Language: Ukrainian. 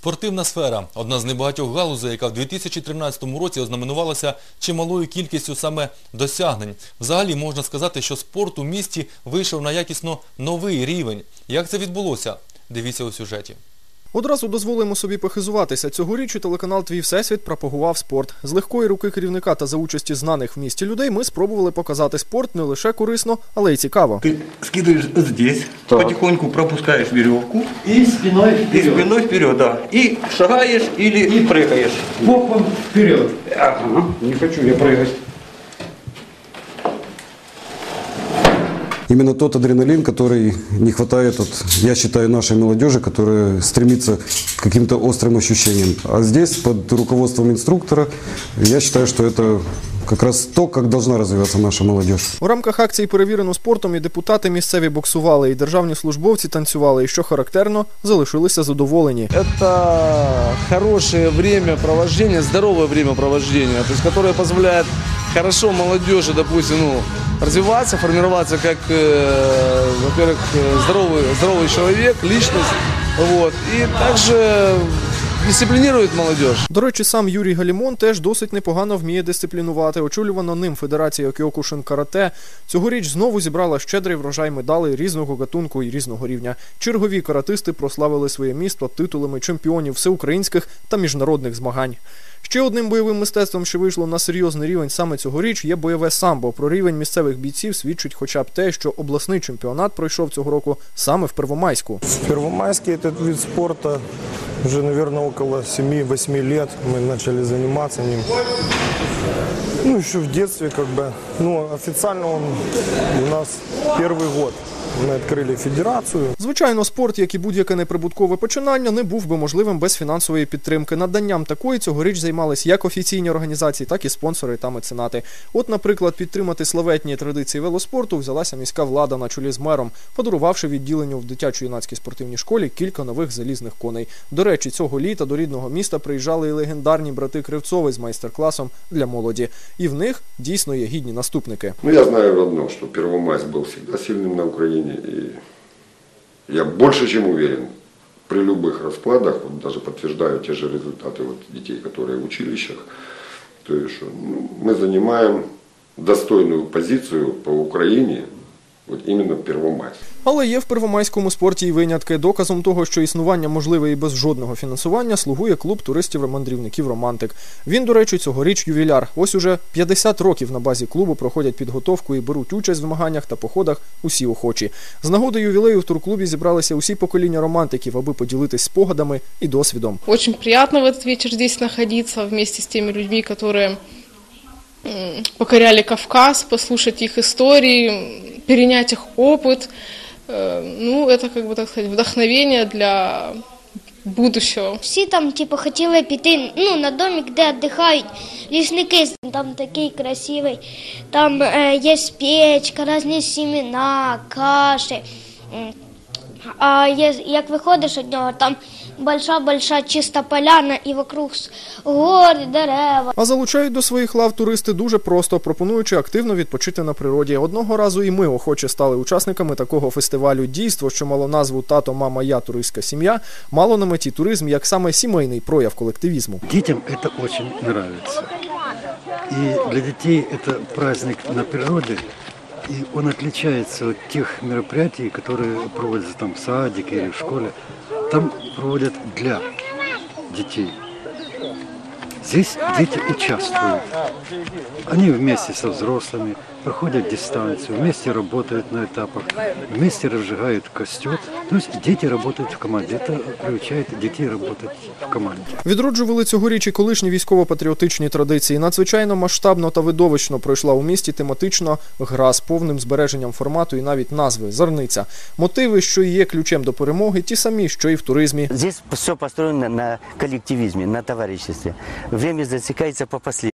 Спортивна сфера – одна з небагатьох галузей, яка в 2013 році ознаменувалася чималою кількістю саме досягнень. Взагалі можна сказати, що спорт у місті вийшов на якісно новий рівень. Як це відбулося? Дивіться у сюжеті. Одразу дозволимо собі похизуватися. Цьогоріч у телеканал Твій Всесвіт пропагував спорт. З легкої руки керівника та за участі знаних в місті людей ми спробували показати спорт не лише корисно, але й цікаво. Ты скидываешь здесь, Так. потихоньку пропускаешь веревку И спиной и вперед. спиной вперед, да. И шагаешь или прыгаешь. Боком вперед. Ага. Не хочу я прыгать. Именно тот адреналин, который не хватает, вот, я считаю, нашей молодежи, которая стремится к каким-то острым ощущениям. А здесь, под руководством инструктора, я считаю, что это как раз то, как должна развиваться наша молодежь. У рамках акції перевірено спортом і депутати місцеві боксували, і державні службовці танцювали, і що характерно, залишилися задоволені. Это хорошее времяпровождение, здоровое времяпровождение, то есть которое позволяет хорошо молодежи, допустим, ну, развиваться, формироваться как, э, во-первых, э, здоровый, здоровый человек, личность, вот, и также дисциплинирует молодежь. До речі, сам Юрій Галімон теж досить непогано вміє дисциплінувати. Очолювана ним Федерація Кіокушин Карате цьогоріч знову зібрала щедрий врожай медалей різного гатунку і різного рівня. Чергові каратисти прославили своє місто титулами чемпіонів всеукраїнських та міжнародних змагань. Ще одним бойовим мистецтвом, що вийшло на серйозний рівень саме цьогоріч, є бойове самбо. Про рівень місцевих бійців свідчить хоча б те, що обласний чемпіонат пройшов цього року саме в Первомайську. В Первомайске этот вид спорта уже, наверное, около 7-8 лет мы начали заниматься ним. Ну, еще в детстве как бы. Ну, официально он у нас первый год. Мы открыли федерацию. Звичайно, спорт, як і будь-яке неприбуткове починання, не був би можливим без фінансової підтримки. Наданням такої цьогоріч займались як офіційні організації, так і спонсори та меценати. От, наприклад, підтримати славетні традиції велоспорту взялася міська влада на чолі з мером, подарувавши відділенню в дитячо-юнацькій спортивній школі кілька нових залізних коней. До речі, цього літа до рідного міста приїжджали і легендарні брати Кривцови з майстер-класом для молоді. І в них дійсно є гідні наступники. Ну, я знаю одно, что Первомайск был всегда сильным на Украине, и я больше чем уверен, при любых раскладах, вот даже подтверждаю те же результаты вот детей, которые в училищах, то есть, что, ну, мы занимаем достойную позицию по Украине, вот именно в Первомайск. Але є в первомайському спорті і винятки. Доказом того, що існування можливе і без жодного фінансування, слугує клуб туристів-мандрівників Романтик. Він, до речі, цьогоріч ювіляр. Ось уже 50 років на базі клубу проходять підготовку і беруть участь в змаганнях та походах усі охочі. З нагоди ювілею в турклубі зібралися усі покоління романтиків, аби поділитись спогадами і досвідом. Очень приятно в этот вечер здесь находиться вместе с теми людьми, которые м, покоряли Кавказ, послушать их истории, м, перенять их опыт. Э, Ну, это, как бы так сказать, вдохновение для будущего. Всі там, типу, хотіли піти ну, на домик, де віддихають лісники. Там такий красивий. Там е, є печка, різні сімена, каші. М. А є, як виходиш від нього, там больша-больша чиста поляна і вокруг с- гори, дерева. А залучають до своїх лав туристи дуже просто, пропонуючи активно відпочити на природі. Одного разу і ми охоче стали учасниками такого фестивалю. Дійство, що мало назву Тато, мама, я туристська сім'я, мало на меті туризм як саме сімейний прояв колективізму. Детям это очень нравится. И для детей это праздник на природе, и он отличается от тех мероприятий, которые проводятся там в садике или в школе. Там проводят для детей. Здесь дети участвуют. Они вместе со взрослыми проходят дистанцию, вместе работают на этапах, вместе разжигают костер. То есть дети работают в команде. Это приучает детей работать в команде. Відроджували цьогоріч і колишні військово-патріотичні традиції. Надзвичайно масштабно та видовищно пройшла у місті тематична гра з повним збереженням формату і навіть назви Зерниця. Мотиви, що і є ключем до перемоги, ті самі, що і в туризмі. Здесь все построено на коллективизме, на товариществе. Время засекается по последнему.